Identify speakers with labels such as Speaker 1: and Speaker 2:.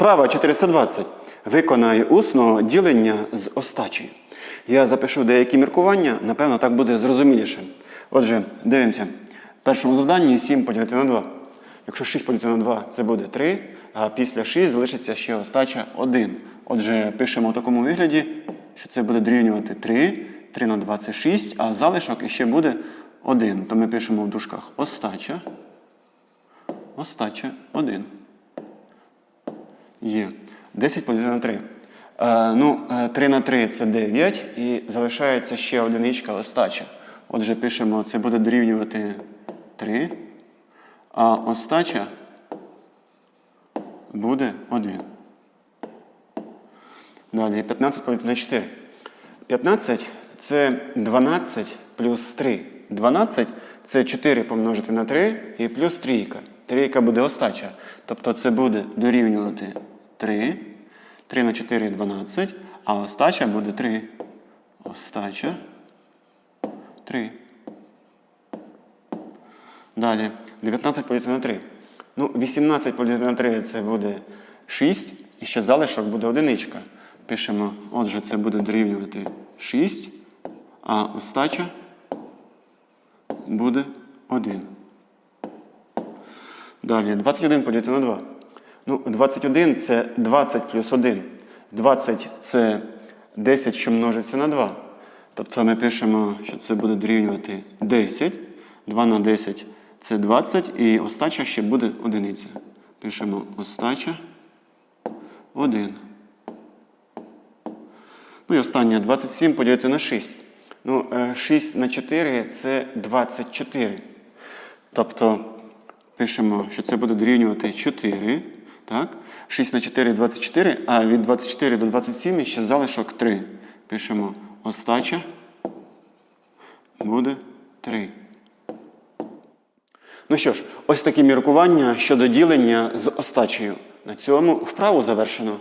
Speaker 1: Вправа 420. Виконай усно ділення з остачі. Я запишу деякі міркування, напевно, так буде зрозуміліше. Отже, дивимося. В першому завданні 7 поділити на 2. Якщо 6 поділити на 2, це буде 3, а після 6 залишиться ще остача 1. Отже, пишемо в такому вигляді, що це буде дорівнювати 3, 3 на 2 це 6, а залишок іще буде 1. То ми пишемо в дужках остача. Остача 1. Є. 10 поділити на 3. Е, ну, е, 3 на 3 це 9 і залишається ще одиничка остача. Отже, пишемо, це буде дорівнювати 3, а остача буде 1. Далі 15 поділити на 4. 15 це 12 плюс 3. 12 це 4 помножити на 3 і плюс трійка. Трійка буде остача. Тобто це буде дорівнювати 3. 3 на 4 12, а остача буде 3. Остача 3. Далі 19 поділити на 3. Ну, 18 поділити на 3 це буде 6, і ще залишок буде одиничка. Пишемо, отже, це буде дорівнювати 6, а остача буде 1. Далі 21 поділити на 2. Ну, 21 це 20 плюс 1. 20 це 10, що множиться на 2. Тобто ми пишемо, що це буде дорівнювати 10. 2 на 10 це 20, і остача ще буде одиниця. Пишемо остача 1. Ну і останнє 27 поділити на 6. Ну, е, 6 на 4 це 24. Тобто пишемо, що це буде дорівнювати 4. Так? 6 на 4 24, а від 24 до 27 ще залишок 3. Пишемо остача буде 3. Ну що ж, ось такі міркування щодо ділення з остачею. На цьому вправу завершено.